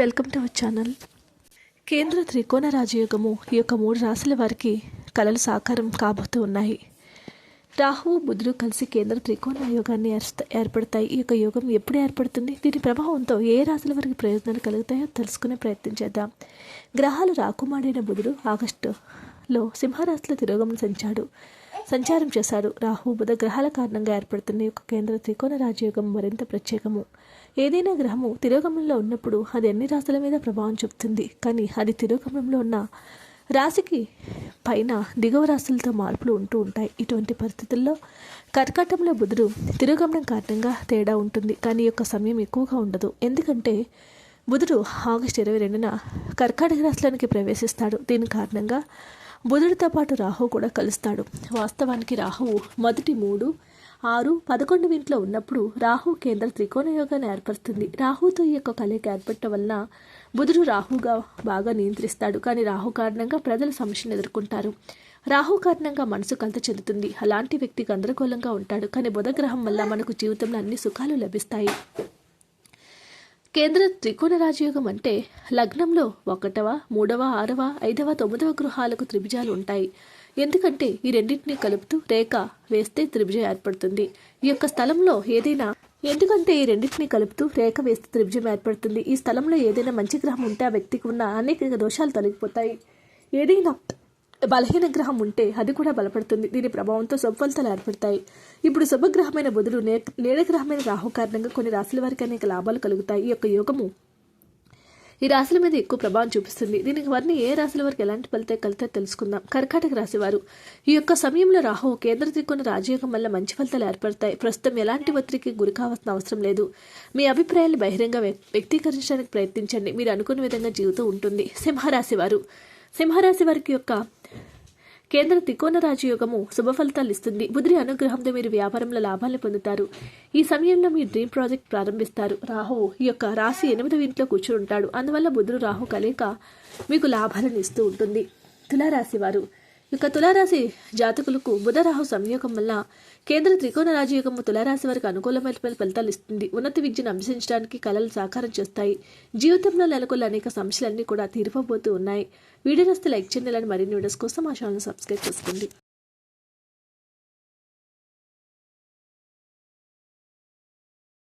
Welcome to our channel. కేంద్ర త్రికోణ రాజయోగము ఈ యొక్క మూడు రాశుల వారికి కళలు సాకారం కాబోతూ ఉన్నాయి. రాహువు బుధుడు కలిసి కేంద్ర త్రికోణ యోగాన్ని ఏర్పడతాయి. ఈ యొక్క యోగం ఎప్పుడు ఏర్పడుతుంది? దీని ప్రభావంతో ఏ రాశుల వారికి ప్రయోజనాలు కలుగుతాయో తెలుసుకునే ప్రయత్నం చేద్దాం. గ్రహాలు రాకుమాడైన బుధుడు ఆగస్టు లో సింహరాశిలో తిరోగమనం సంచాడు. సంచారం చేశాడు. రాహు బుధ గ్రహాల కారణంగా ఏర్పడుతున్న ఒక యొక్క కేంద్ర త్రికోణ రాజయోగం మరింత ప్రత్యేకము. ఏదైనా గ్రహము తిరోగమనంలో ఉన్నప్పుడు అది అన్ని రాశుల మీద ప్రభావం చూపుతుంది. కానీ అది తిరోగమనంలో ఉన్న రాశికి పైన దిగువ రాశులతో మార్పులు ఉంటూ ఉంటాయి. ఇటువంటి పరిస్థితుల్లో కర్కాటంలో బుధుడు తిరోగమనం కారణంగా తేడా ఉంటుంది. కానీ యొక్క సమయం ఎక్కువగా ఉండదు. ఎందుకంటే బుధుడు ఆగస్టు ఇరవై రెండున కర్కాటక రాశిలోనికి ప్రవేశిస్తాడు. దీని కారణంగా బుధుడితో పాటు రాహు కూడా కలుస్తాడు. వాస్తవానికి రాహువు మొదటి మూడు ఆరు పదకొండు ఇంట్లో ఉన్నప్పుడు రాహు కేంద్ర త్రికోణ యోగాన్ని ఏర్పరుస్తుంది. రాహుతో ఈ యొక్క కలయిక ఏర్పడటం వలన బుధుడు రాహుగా బాగా నియంత్రిస్తాడు. కానీ రాహు కారణంగా ప్రజలు సమస్యను ఎదుర్కొంటారు. రాహు కారణంగా మనసు కలత చెందుతుంది. అలాంటి వ్యక్తి గందరగోళంగా ఉంటాడు. కానీ బుధగ్రహం వల్ల మనకు జీవితంలో అన్ని సుఖాలు లభిస్తాయి. కేంద్ర త్రికోణ రాజయోగం అంటే లగ్నంలో ఒకటవ మూడవ ఆరవ ఐదవ తొమ్మిదవ గృహాలకు త్రిభుజాలు ఉంటాయి. ఎందుకంటే ఈ రెండింటిని కలుపుతూ రేఖ వేస్తే త్రిభుజం ఏర్పడుతుంది. ఈ యొక్క స్థలంలో ఏదైనా ఎందుకంటే ఈ రెండింటిని కలుపుతూ రేఖ వేస్తే త్రిభుజం ఏర్పడుతుంది. ఈ స్థలంలో ఏదైనా మంచి గ్రహం ఉంటే ఆ వ్యక్తికి ఉన్న అనేక దోషాలు తొలగిపోతాయి. ఏదైనా బలహీన గ్రహం ఉంటే అది కూడా బలపడుతుంది. దీని ప్రభావంతో శుభఫలితాలు ఏర్పడతాయి. ఇప్పుడు శుభగ్రహమైన బుధుడు నే నేడగ్రహమైన రాహు కారణంగా కొన్ని రాశుల వారికి అనేక లాభాలు కలుగుతాయి. ఈ యొక్క యోగము ఈ రాశుల మీద ఎక్కువ ప్రభావం చూపిస్తుంది. దీనికి వారిని ఏ రాశుల వారికి ఎలాంటి ఫలితాలు కలితే తెలుసుకుందాం. కర్కాటక రాశి వారు ఈ యొక్క సమయంలో రాహు కేంద్ర త్రికోణ రాజయోగం వల్ల మంచి ఫలితాలు ఏర్పడతాయి. ప్రస్తుతం ఎలాంటి ఒత్తిడికి గురి కావాల్సిన అవసరం లేదు. మీ అభిప్రాయాలు బహిరంగ వ్యక్తీకరించడానికి ప్రయత్నించండి. మీరు అనుకున్న విధంగా జీవితం ఉంటుంది. సింహరాశి వారు సింహరాశి వారికి యొక్క కేంద్ర త్రికోణ రాజయోగము శుభ ఫలితాలు ఇస్తుంది. బుద్ధి అనుగ్రహంతో మీరు వ్యాపారంలో లాభాలను పొందుతారు. ఈ సమయంలో మీ డ్రీమ్ ప్రాజెక్ట్ ప్రారంభిస్తారు. రాహు ఈ యొక్క రాశి ఎనిమిదవ ఇంట్లో కూర్చుని ఉంటాడు. అందువల్ల బుధుడు రాహు కలయిక మీకు లాభాలను ఇస్తూ ఉంటుంది. తులారాశి వారు ఇక తులారాశి జాతకులకు బుధరాహు సంయోగం వల్ల కేంద్ర త్రికోణ రాజయోగము తులారాశి వారికి అనుకూలమైన ఫలితాలు ఇస్తుంది. ఉన్నత విద్యను అంశించడానికి కళలు సాకారం చేస్తాయి. జీవితంలో నెలకొన్న అనేక సమస్యలన్నీ కూడా తీరిపోబోతూ ఉన్నాయి. వీడియో నస్తే లైక్ చేయాలని మరిన్ని వీడియోస్ కోసం మా ఛానల్ సబ్స్క్రైబ్ చేసుకోండి.